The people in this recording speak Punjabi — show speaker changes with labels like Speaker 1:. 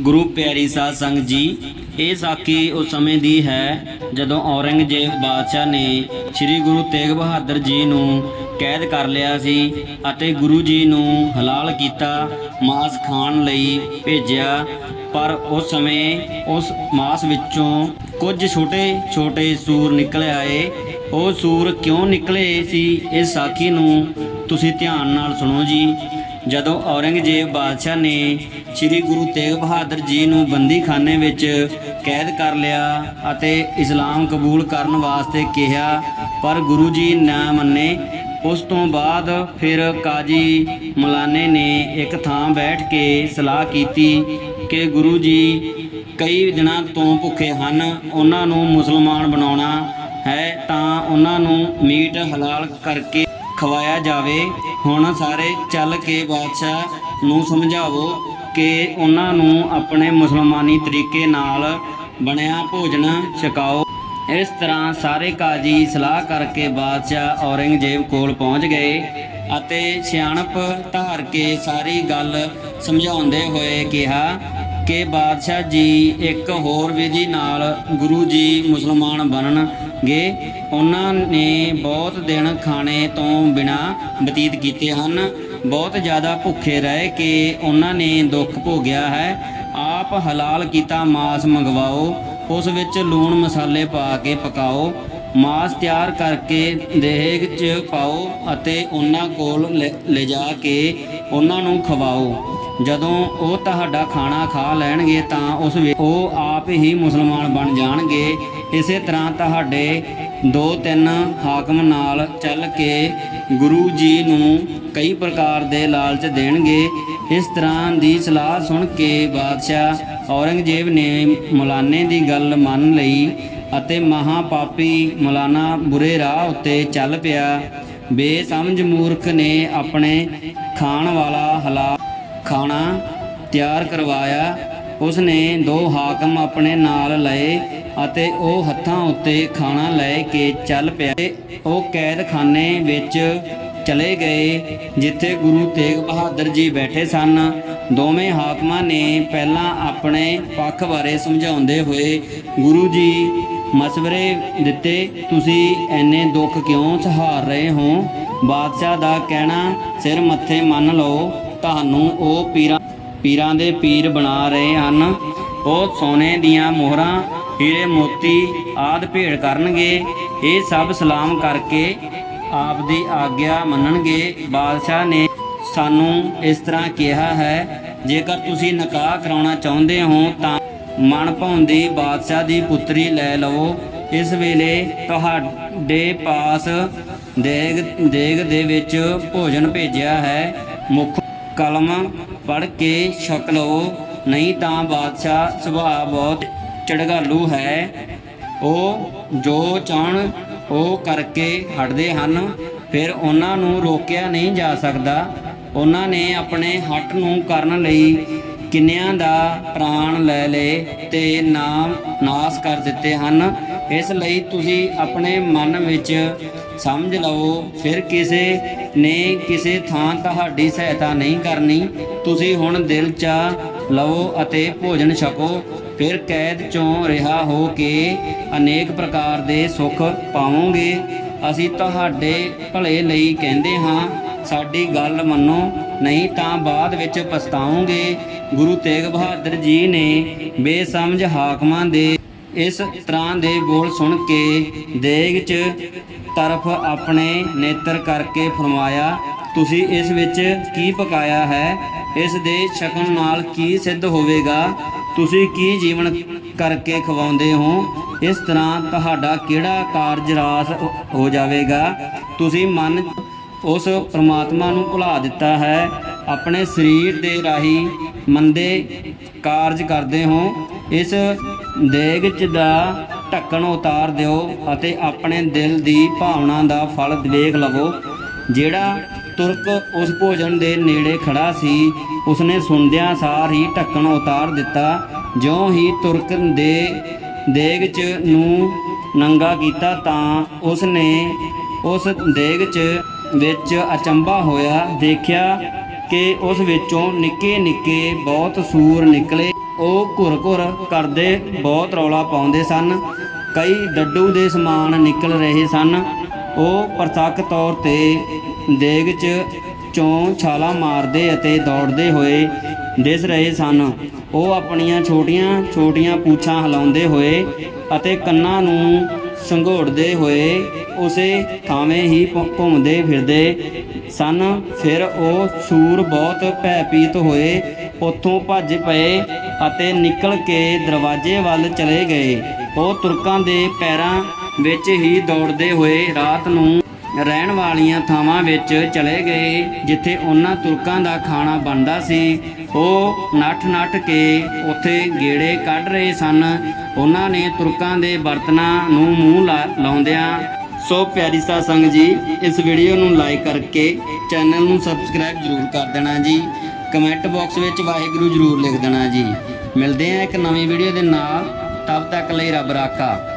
Speaker 1: ਗੁਰੂ ਪਿਆਰੀ ਸਾਧ ਸੰਗਤ ਜੀ, ਇਹ ਸਾਖੀ ਉਸ ਸਮੇਂ ਦੀ ਹੈ ਜਦੋਂ ਔਰੰਗਜ਼ੇਬ ਬਾਦਸ਼ਾਹ ਨੇ ਸ੍ਰੀ ਗੁਰੂ ਤੇਗ ਬਹਾਦਰ ਜੀ ਨੂੰ ਕੈਦ ਕਰ ਲਿਆ ਸੀ ਅਤੇ ਗੁਰੂ ਜੀ ਨੂੰ ਹਲਾਲ ਕੀਤਾ, ਮਾਸ ਖਾਣ ਲਈ ਭੇਜਿਆ। ਪਰ ਉਸ ਸਮੇਂ ਉਸ ਮਾਸ ਵਿੱਚੋਂ ਕੁਝ ਛੋਟੇ ਛੋਟੇ ਸੂਰ ਨਿਕਲ ਆਏ। ਉਹ ਸੂਰ ਕਿਉਂ ਨਿਕਲੇ ਸੀ, ਇਸ ਸਾਖੀ ਨੂੰ ਤੁਸੀਂ ਧਿਆਨ ਨਾਲ ਸੁਣੋ ਜੀ। ਜਦੋਂ ਔਰੰਗਜ਼ੇਬ ਬਾਦਸ਼ਾਹ ਨੇ ਸ੍ਰੀ ਗੁਰੂ ਤੇਗ ਬਹਾਦਰ ਜੀ ਨੂੰ ਬੰਦੀਖਾਨੇ ਵਿੱਚ ਕੈਦ ਕਰ ਲਿਆ ਅਤੇ ਇਸਲਾਮ ਕਬੂਲ ਕਰਨ ਵਾਸਤੇ ਕਿਹਾ, ਪਰ ਗੁਰੂ ਜੀ ਨਾ ਮੰਨੇ। ਉਸ ਤੋਂ ਬਾਅਦ ਫਿਰ ਕਾਜੀ ਮਲਾਨੇ ਨੇ ਇੱਕ ਥਾਂ ਬੈਠ ਕੇ ਸਲਾਹ ਕੀਤੀ ਕਿ ਗੁਰੂ ਜੀ, ਕਈ ਦਿਨਾਂ ਤੋਂ ਭੁੱਖੇ ਹਨ, ਉਹਨਾਂ ਨੂੰ ਮੁਸਲਮਾਨ ਬਣਾਉਣਾ ਹੈ ਤਾਂ ਉਹਨਾਂ ਨੂੰ ਮੀਟ ਹਲਾਲ ਕਰਕੇ ਖਵਾਇਆ ਜਾਵੇ, ਹੁਣ ਸਾਰੇ ਚੱਲ ਕੇ ਬਾਦਸ਼ਾਹ ਨੂੰ ਸਮਝਾਵੋ ਕਿ ਉਹਨਾਂ ਨੂੰ ਆਪਣੇ ਮੁਸਲਮਾਨੀ ਤਰੀਕੇ ਨਾਲ ਬਣਿਆ ਭੋਜਨ ਛਕਾਓ। ਇਸ ਤਰ੍ਹਾਂ ਸਾਰੇ ਕਾਜੀ ਸਲਾਹ ਕਰਕੇ ਬਾਦਸ਼ਾਹ ਔਰੰਗਜ਼ੇਬ ਕੋਲ ਪਹੁੰਚ ਗਏ ਅਤੇ ਸਿਆਣਪ ਧਾਰ ਕੇ ਸਾਰੀ ਗੱਲ ਸਮਝਾਉਂਦੇ ਹੋਏ ਕਿਹਾ ਕਿ ਬਾਦਸ਼ਾਹ ਜੀ ਇੱਕ ਹੋਰ ਵਿਧੀ ਨਾਲ ਗੁਰੂ ਜੀ ਮੁਸਲਮਾਨ ਬਣਨਗੇ ਉਹਨਾਂ ਨੇ ਬਹੁਤ ਦਿਨ ਖਾਣੇ ਤੋਂ ਬਿਨਾ ਬਤੀਤ ਕੀਤੇ ਹਨ। ਬਹੁਤ ਜ਼ਿਆਦਾ ਭੁੱਖੇ ਰਹਿ ਕੇ ਉਹਨਾਂ ਨੇ ਦੁੱਖ ਭੋਗਿਆ ਹੈ। ਆਪ ਹਲਾਲ ਕੀਤਾ ਮਾਸ ਮੰਗਵਾਓ, ਉਸ ਵਿੱਚ ਲੂਣ ਮਸਾਲੇ ਪਾ ਕੇ ਪਕਾਓ, ਮਾਸ ਤਿਆਰ ਕਰਕੇ ਦੇਗ 'ਚ ਪਾਓ ਅਤੇ ਉਹਨਾਂ ਕੋਲ ਲੈ- ਲਿਜਾ ਕੇ ਉਹਨਾਂ ਨੂੰ ਖਵਾਓ। ਜਦੋਂ ਉਹ ਤੁਹਾਡਾ ਖਾਣਾ ਖਾ ਲੈਣਗੇ ਤਾਂ ਉਸ ਵਿੱਚ ਉਹ ਆਪ ਹੀ ਮੁਸਲਮਾਨ ਬਣ ਜਾਣਗੇ। ਇਸੇ ਤਰ੍ਹਾਂ ਤੁਹਾਡੇ ਦੋ ਤਿੰਨ ਹਾਕਮ ਨਾਲ ਚੱਲ ਕੇ ਗੁਰੂ ਜੀ ਨੂੰ ਕਈ ਪ੍ਰਕਾਰ ਦੇ ਲਾਲਚ ਦੇਣਗੇ। ਇਸ ਤਰ੍ਹਾਂ ਦੀ ਸਲਾਹ ਸੁਣ ਕੇ ਬਾਦਸ਼ਾਹ ਔਰੰਗਜ਼ੇਬ ਨੇ ਮੁਲਾਨੇ ਦੀ ਗੱਲ ਮੰਨ ਲਈ ਅਤੇ ਮਹਾ ਪਾਪੀ ਮੌਲਾਨਾ ਬੁਰੇ ਰਾਹ ਉੱਤੇ ਚੱਲ ਪਿਆ। ਬੇਸਮਝ ਮੂਰਖ ਨੇ ਆਪਣੇ ਖਾਣ ਵਾਲਾ ਹਲਾ ਖਾਣਾ ਤਿਆਰ ਕਰਵਾਇਆ। ਉਸਨੇ ਦੋ ਹਾਕਮ ਆਪਣੇ ਨਾਲ ਲਏ ਅਤੇ ਉਹ ਹੱਥਾਂ ਉੱਤੇ ਖਾਣਾ ਲੈ ਕੇ ਚੱਲ ਪਿਆ। ਤੇ ਉਹ ਕੈਦਖਾਨੇ ਵਿੱਚ ਚਲੇ ਗਏ, ਜਿੱਥੇ ਗੁਰੂ ਤੇਗ ਬਹਾਦਰ ਜੀ ਬੈਠੇ ਸਨ। ਦੋਵੇਂ ਹਾਕਮਾਂ ਨੇ ਪਹਿਲਾਂ ਆਪਣੇ ਪੱਖ ਬਾਰੇ ਸਮਝਾਉਂਦੇ ਹੋਏ, ਗੁਰੂ ਜੀ, ਮਸ਼ਵਰੇ ਦਿੱਤੇ, ਤੁਸੀਂ ਐਨੇ ਦੁੱਖ ਕਿਉਂ ਸਹਾਰ ਰਹੇ ਹੋ? ਬਾਦਸ਼ਾਹ ਦਾ ਕਹਿਣਾ ਸਿਰ ਮੱਥੇ ਮੰਨ ਲਓ। ਤੁਹਾਨੂੰ ਉਹ ਪੀਰਾਂ ਪੀਰਾਂ ਦੇ ਪੀਰ ਬਣਾ ਰਹੇ ਹਨ। ਉਹ ਸੋਨੇ ਦੀਆਂ ਮੋਹਰਾਂ, ਹੀਰੇ ਮੋਤੀ ਆਦ ਭੇੜ ਕਰਨਗੇ। ਇਹ ਸਭ ਸਲਾਮ ਕਰਕੇ ਆਪ ਦੀ ਆਗਿਆ ਮੰਨਣਗੇ। ਬਾਦਸ਼ਾਹ ਨੇ ਸਾਨੂੰ ਇਸ ਤਰ੍ਹਾਂ ਕਿਹਾ ਹੈ, ਜੇਕਰ ਤੁਸੀਂ ਨਿਕਾਹ ਕਰਾਉਣਾ ਚਾਹੁੰਦੇ ਹੋ, ਤਾਂ ਮਨ ਭਾਉਂਦੀ ਬਾਦਸ਼ਾਹ ਦੀ ਪੁੱਤਰੀ ਲੈ ਲਵੋ। ਇਸ ਵੇਲੇ ਤੁਹਾਡੇ ਪਾਸ ਦੇਗ ਦੇਗ ਦੇ ਵਿੱਚ ਭੋਜਨ ਭੇਜਿਆ ਹੈ। ਮੁੱਖ ਕਲਮ ਪੜ ਕੇ ਛਕ ਲਵੋ, ਨਹੀਂ ਤਾਂ ਬਾਦਸ਼ਾਹ ਸੁਭਾਅ ਬਹੁਤ ਚੜਗਾਲੂ ਹੈ। ਉਹ ਜੋ ਚਾਹਣ ਉਹ ਕਰਕੇ ਹਟਦੇ ਹਨ, ਫਿਰ ਉਹਨਾਂ ਨੂੰ ਰੋਕਿਆ ਨਹੀਂ ਜਾ ਸਕਦਾ। ਉਹਨਾਂ ਨੇ ਆਪਣੇ ਹੱਟ ਨੂੰ ਕਰਨ ਲਈ ਕਿੰਨਿਆਂ ਦਾ ਪ੍ਰਾਣ ਲੈ ਲਏ ਤੇ ਨਾਮ ਨਾਸ ਕਰ ਦਿੱਤੇ ਹਨ। ਇਸ ਲਈ ਤੁਸੀਂ ਆਪਣੇ ਮਨ ਵਿੱਚ ਸਮਝ ਲਵੋ ਫਿਰ ਕਿਸੇ ਨੇ ਕਿਸੇ ਥਾਂ ਤੁਹਾਡੀ ਸਹਾਇਤਾ ਨਹੀਂ ਕਰਨੀ, ਤੁਸੀਂ ਹੁਣ ਦਿਲ ਚਾ ਲਵੋ ਅਤੇ ਭੋਜਨ ਛਕੋ। ਫਿਰ ਕੈਦ ਚੋਂ ਰਿਹਾ ਹੋ ਕੇ ਅਨੇਕ ਪ੍ਰਕਾਰ ਦੇ ਸੁੱਖ ਪਾਵੋਗੇ ਅਸੀਂ ਤੁਹਾਡੇ ਭਲੇ ਲਈ ਕਹਿੰਦੇ ਹਾਂ, ਸਾਡੀ ਗੱਲ ਮੰਨੋ, ਨਹੀਂ ਤਾਂ ਬਾਅਦ ਵਿੱਚ ਪਛਤਾਓਗੇ। ਗੁਰੂ ਤੇਗ ਬਹਾਦਰ ਜੀ ਨੇ ਬੇਸਮਝ ਹਾਕਮਾਂ ਦੇ ਇਸ ਤਰ੍ਹਾਂ ਦੇ ਬੋਲ ਸੁਣ ਕੇ ਦੇਗ 'ਚ ਤਰਫ ਆਪਣੇ ਨੇਤਰ ਕਰਕੇ ਫਰਮਾਇਆ, ਤੁਸੀਂ ਇਸ ਵਿੱਚ ਕੀ ਪਕਾਇਆ ਹੈ? ਇਸ ਦੇ ਛਕਣ ਨਾਲ ਕੀ ਸਿੱਧ ਹੋਵੇਗਾ? ਤੁਸੀਂ ਕੀ ਜੀਵਨ ਕਰਕੇ ਖਵਾਉਂਦੇ ਹੋ? ਇਸ ਤਰ੍ਹਾਂ ਤੁਹਾਡਾ ਕਿਹੜਾ ਕਾਰਜ ਰਾਸ ਹੋ ਜਾਵੇਗਾ? ਤੁਸੀਂ ਮਨ ਉਸ ਪ੍ਰਮਾਤਮਾ ਨੂੰ ਭੁਲਾ ਦਿੱਤਾ ਹੈ। ਆਪਣੇ ਸਰੀਰ ਦੇ ਰਾਹੀਂ ਮੰਦੇ ਕਾਰਜ ਕਰਦੇ ਹੋ। ਇਸ ਦੇਗ ਚ ਦਾ ਢੱਕਣ ਉਤਾਰ ਦਿਓ ਅਤੇ ਆਪਣੇ ਦਿਲ ਦੀ ਭਾਵਨਾ ਦਾ ਫਲ ਵੇਖ ਲਵੋ। ਜਿਹੜਾ ਤੁਰਕ ਉਸ ਭੋਜਨ ਦੇ ਨੇੜੇ ਖੜਾ ਸੀ, ਉਸਨੇ ਸੁਣਦਿਆਂ ਸਾਰ ਹੀ ਢੱਕਣ ਉਤਾਰ ਦਿੱਤਾ। ਜਿਉਂ ਹੀ ਤੁਰਕ ਦੇ ਦੇਗ ਚ ਨੂੰ ਨੰਗਾ ਕੀਤਾ ਤਾਂ ਉਸਨੇ ਉਸ ਦੇਗ ਚ ਵਿੱਚ ਅਚੰਭਾ ਹੋਇਆ। ਦੇਖਿਆ ਕਿ ਉਸ ਵਿੱਚੋਂ ਨਿੱਕੇ ਨਿੱਕੇ ਬਹੁਤ ਸੂਰ ਨਿਕਲੇ ਉਹ ਘੁਰ ਘੁਰ ਕਰਦੇ, ਬਹੁਤ ਰੌਲਾ ਪਾਉਂਦੇ ਸਨ। ਕਈ ਡੱਡੂ ਦੇ ਸਮਾਨ ਨਿਕਲ ਰਹੇ ਸਨ। ਉਹ ਪ੍ਰਤੱਖ ਤੌਰ ਤੇ ਦੇਗ 'ਚ ਚੋਂ ਛਾਲਾ ਮਾਰਦੇ ਅਤੇ ਦੌੜਦੇ ਹੋਏ ਦਿਸ ਰਹੇ ਸਨ। ਉਹ ਆਪਣੀਆਂ ਛੋਟੀਆਂ ਛੋਟੀਆਂ ਪੂਛਾਂ ਹਿਲਾਉਂਦੇ ਹੋਏ ਅਤੇ ਕੰਨਾਂ ਨੂੰ ਸੰਘੋੜਦੇ ਹੋਏ ਉਸੇ ਥਾਵੇਂ ਹੀ ਘੁ- ਘੁੰਮਦੇ ਫਿਰਦੇ ਸਨ। ਫਿਰ ਉਹ ਸੂਰ ਬਹੁਤ ਭੈਭੀਤ ਹੋਏ, ਉੱਥੋਂ ਭੱਜ ਪਏ ਅਤੇ ਨਿਕਲ ਕੇ ਦਰਵਾਜ਼ੇ ਵੱਲ ਚਲੇ ਗਏ। ਉਹ ਤੁਰਕਾਂ ਦੇ ਪੈਰਾਂ ਵਿੱਚ ਹੀ ਦੌੜਦੇ ਹੋਏ ਰਾਤ ਨੂੰ ਰਹਿਣ ਵਾਲੀਆਂ ਥਾਵਾਂ ਵਿੱਚ ਚਲੇ ਗਏ, ਜਿੱਥੇ ਉਹਨਾਂ ਤੁਰਕਾਂ ਦਾ ਖਾਣਾ ਬਣਦਾ ਸੀ। ਉਹ ਨੱਠ-ਨੱਠ ਕੇ ਉੱਥੇ ਗੇੜੇ ਕੱਢ ਰਹੇ ਸਨ। ਉਹਨਾਂ ਨੇ ਤੁਰਕਾਂ ਦੇ ਬਰਤਨਾਂ ਨੂੰ ਮੂੰਹ ਲਾ- ਲਾਉਂਦਿਆਂ ਸੋ ਪਿਆਰੀ ਸਾਧ ਸੰਗਤ ਜੀ, ਇਸ ਵੀਡੀਓ ਨੂੰ ਲਾਈਕ ਕਰਕੇ ਚੈਨਲ ਨੂੰ ਸਬਸਕ੍ਰਾਈਬ ਜ਼ਰੂਰ ਕਰ ਦੇਣਾ ਜੀ। ਕਮੈਂਟ ਬਾਕਸ ਵਿੱਚ ਵਾਹਿਗੁਰੂ ਜ਼ਰੂਰ ਲਿਖ ਦੇਣਾ ਜੀ। ਮਿਲਦੇ ਹਾਂ ਇੱਕ ਨਵੀਂ ਵੀਡੀਓ ਦੇ ਨਾਲ। ਤਬ ਤੱਕ ਲਈ ਰੱਬ ਰਾਖਾ।